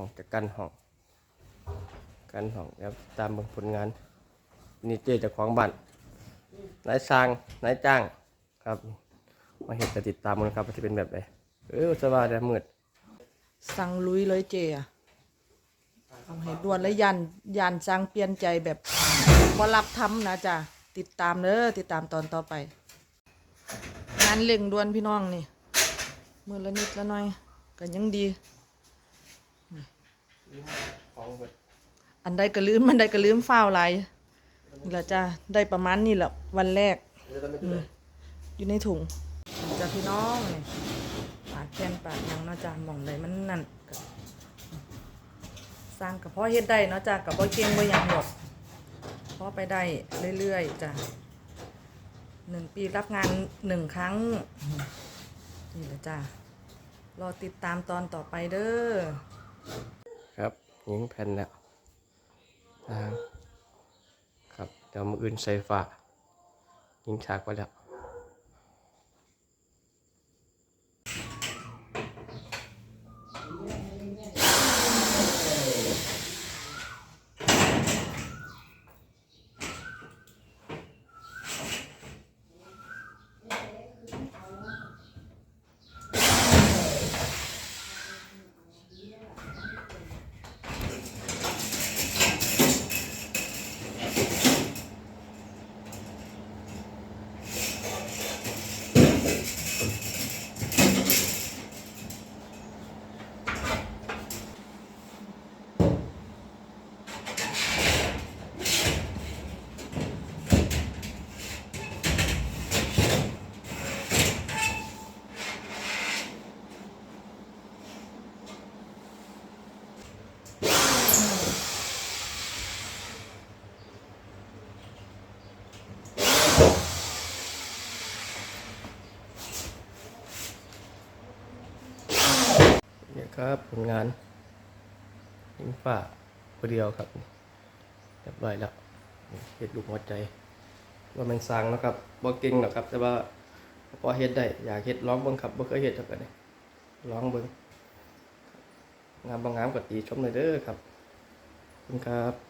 องจะกันห้องกันห้องแล้วตามเบิ่งผลงาน นี่เจ๊เจากของบ้านนายสร้างนายจ้างครับ มาเห็นจะติดตามมันครับว่าจะเป็นแบบไหนเออสบายแต่มืดสั่งลุยเลยเจอะเอาให้ด่วนและยันยันสั่งเปลี่ยนใจแบบบ่รับทำนะจ๊ะติดตามเด้อติดตามตอนต่อไป งานเร่งด่วนพี่น้องนี่มือละนิดละหน่อยก็ยังดี ของเบิดอันใดก็ลืมมันใดก็ลืมฟ้าวหลายนี่ละจ้ะได้ประมาณนี้แหละวันแรก เดี๋ยวต้องไปดูอืมอยู่ในถุงจ้ะพี่น้องนี่ปากแกนปากหยังเนาะจ้ะหม่องใดมันนั่นก็สร้างกับพ่อเฮ็ดได้เนาะจ้ะกับพ่อเก่งบ่หยังหรอกพ่อไปได้เรื่อยๆจ้ะหนึ่งปีรับงานหนึ่งครั้ง นี่แหละจ้ะรอติดตามตอนต่อไปเด้อ ครับยิงแผ่นแล้วครับเดี๋ยวมืออื่นใส่ฝายิงฉากไปแล้ว เครับผลงานยิงฝ่าคนเดียวครับเรียบร้อยแล้วเฮ็ดลูกหัวใจ ว่ามันสร้างนะครับบ่เก่งหรอกครับ แต่ว่าพอเฮ็ดได้อยากเฮ็ดร้องเบิ้งครับบ่เคยเฮ็ดเท่ากันนี่ร้องเบิ้งงามบางงามก็ตีชมเลยเด้อครับบคุณครับ